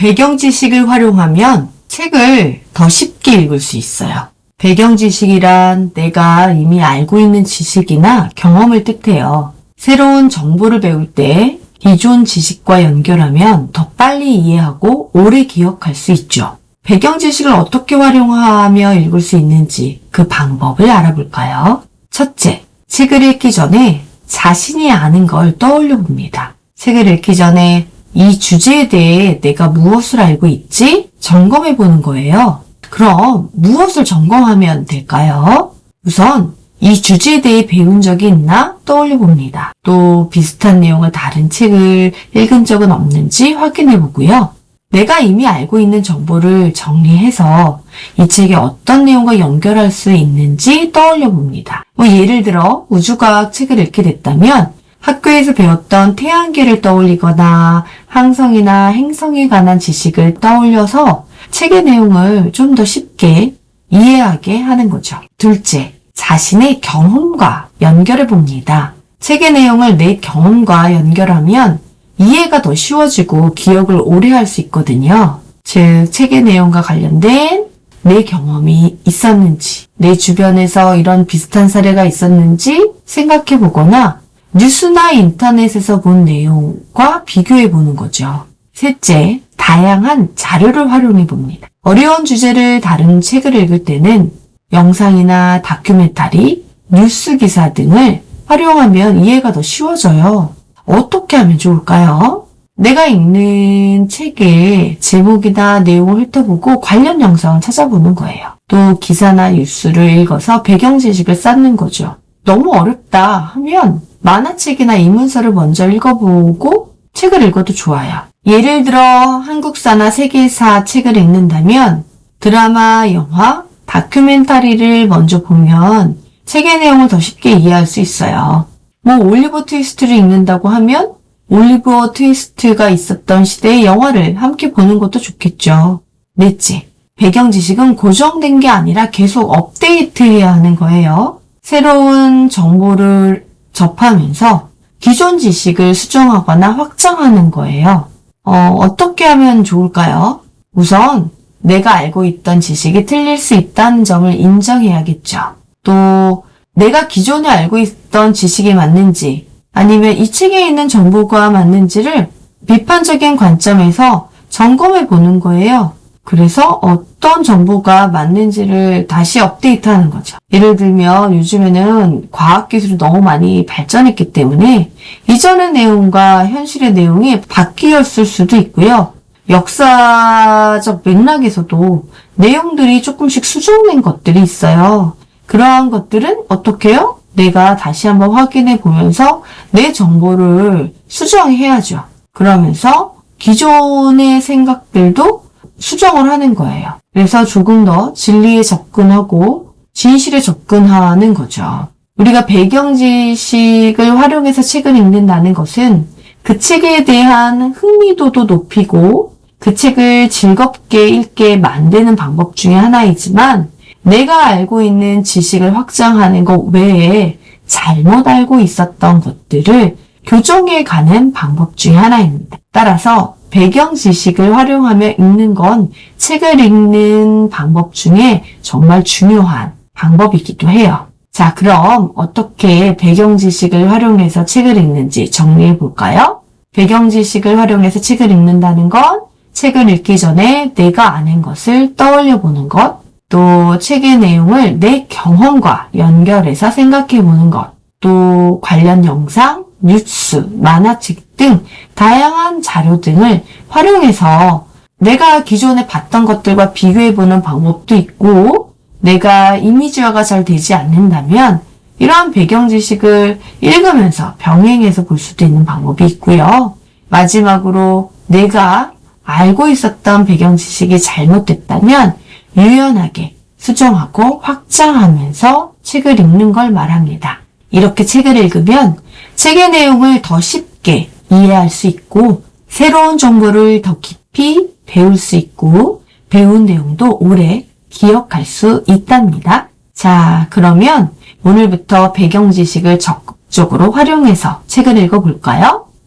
배경 지식을 활용하면 책을 더 쉽게 읽을 수 있어요. 배경 지식이란 내가 이미 알고 있는 지식이나 경험을 뜻해요. 새로운 정보를 배울 때 기존 지식과 연결하면 더 빨리 이해하고 오래 기억할 수 있죠. 배경 지식을 어떻게 활용하며 읽을 수 있는지 그 방법을 알아볼까요? 첫째, 책을 읽기 전에 자신이 아는 걸 떠올려 봅니다. 책을 읽기 전에 이 주제에 대해 내가 무엇을 알고 있지? 점검해 보는 거예요. 그럼 무엇을 점검하면 될까요? 우선 이 주제에 대해 배운 적이 있나 떠올려 봅니다. 또 비슷한 내용을 다른 책을 읽은 적은 없는지 확인해 보고요. 내가 이미 알고 있는 정보를 정리해서 이 책에 어떤 내용과 연결할 수 있는지 떠올려 봅니다. 뭐 예를 들어 우주과학 책을 읽게 됐다면 학교에서 배웠던 태양계를 떠올리거나 항성이나 행성에 관한 지식을 떠올려서 책의 내용을 좀 더 쉽게 이해하게 하는 거죠. 둘째, 자신의 경험과 연결해 봅니다. 책의 내용을 내 경험과 연결하면 이해가 더 쉬워지고 기억을 오래 할 수 있거든요. 즉, 책의 내용과 관련된 내 경험이 있었는지, 내 주변에서 이런 비슷한 사례가 있었는지 생각해 보거나 뉴스나 인터넷에서 본 내용과 비교해 보는 거죠. 셋째, 다양한 자료를 활용해 봅니다. 어려운 주제를 다룬 책을 읽을 때는 영상이나 다큐멘터리, 뉴스 기사 등을 활용하면 이해가 더 쉬워져요. 어떻게 하면 좋을까요? 내가 읽는 책의 제목이나 내용을 훑어보고 관련 영상을 찾아보는 거예요. 또 기사나 뉴스를 읽어서 배경 지식을 쌓는 거죠. 너무 어렵다 하면 만화책이나 이문서를 먼저 읽어보고 책을 읽어도 좋아요. 예를 들어 한국사나 세계사 책을 읽는다면 드라마, 영화, 다큐멘터리를 먼저 보면 책의 내용을 더 쉽게 이해할 수 있어요. 뭐 올리버 트위스트를 읽는다고 하면 올리버 트위스트가 있었던 시대의 영화를 함께 보는 것도 좋겠죠. 넷째, 배경 지식은 고정된 게 아니라 계속 업데이트해야 하는 거예요. 새로운 정보를 접하면서 기존 지식을 수정하거나 확장하는 거예요. 어, 어떻게 하면 좋을까요? 우선 내가 알고 있던 지식이 틀릴 수 있다는 점을 인정해야겠죠. 또 내가 기존에 알고 있던 지식이 맞는지 아니면 이 책에 있는 정보가 맞는지를 비판적인 관점에서 점검해 보는 거예요. 그래서 어떤 정보가 맞는지를 다시 업데이트하는 거죠. 예를 들면 요즘에는 과학기술이 너무 많이 발전했기 때문에 이전의 내용과 현실의 내용이 바뀌었을 수도 있고요. 역사적 맥락에서도 내용들이 조금씩 수정된 것들이 있어요. 그러한 것들은 어떻게 해요? 내가 다시 한번 확인해 보면서 내 정보를 수정해야죠. 그러면서 기존의 생각들도 수정을 하는 거예요. 그래서 조금 더 진리에 접근하고 진실에 접근하는 거죠. 우리가 배경 지식을 활용해서 책을 읽는다는 것은 그 책에 대한 흥미도도 높이고 그 책을 즐겁게 읽게 만드는 방법 중에 하나이지만 내가 알고 있는 지식을 확장하는 것 외에 잘못 알고 있었던 것들을 교정해 가는 방법 중에 하나입니다. 따라서 배경 지식을 활용하며 읽는 건 책을 읽는 방법 중에 정말 중요한 방법이기도 해요. 자, 그럼 어떻게 배경 지식을 활용해서 책을 읽는지 정리해 볼까요? 배경 지식을 활용해서 책을 읽는다는 건 책을 읽기 전에 내가 아는 것을 떠올려 보는 것, 또 책의 내용을 내 경험과 연결해서 생각해 보는 것, 또 관련 영상, 뉴스, 만화책 등 다양한 자료 등을 활용해서 내가 기존에 봤던 것들과 비교해 보는 방법도 있고, 내가 이미지화가 잘 되지 않는다면 이러한 배경 지식을 읽으면서 병행해서 볼 수도 있는 방법이 있고요. 마지막으로 내가 알고 있었던 배경 지식이 잘못됐다면 유연하게 수정하고 확장하면서 책을 읽는 걸 말합니다. 이렇게 책을 읽으면 책의 내용을 더 쉽게 이해할 수 있고 새로운 정보를 더 깊이 배울 수 있고 배운 내용도 오래 기억할 수 있답니다. 자, 그러면 오늘부터 배경 지식을 적극적으로 활용해서 책을 읽어볼까요?